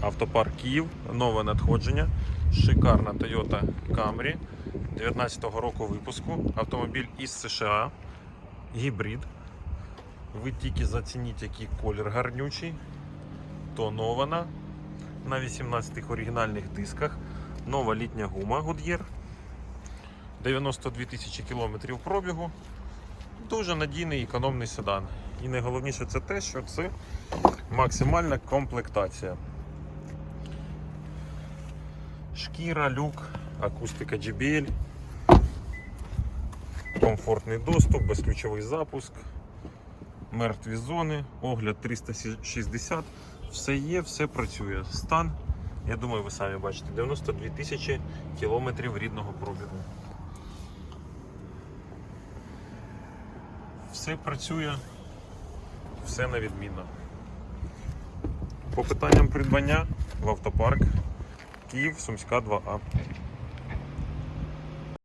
Автопарк Київ, нове надходження. Шикарна Toyota Camry 19-го року випуску. Автомобіль із США. Гібрид. Ви тільки зацініть, який колір гарнючий. Тонована. На 18 оригінальних дисках. Нова літня гума Goodyear. 92 тисячі кілометрів пробігу. Дуже надійний економний седан. І найголовніше це те, що це максимальна комплектація. Шкіра, люк, акустика JBL, комфортний доступ, безключовий запуск, мертві зони, огляд 360. Все є, все працює. Стан, я думаю, ви самі бачите, 92 тисячі кілометрів рідного пробігу. Все працює, все на відмінно. По питанням придбання в автопарк Київ, Сумська 2А.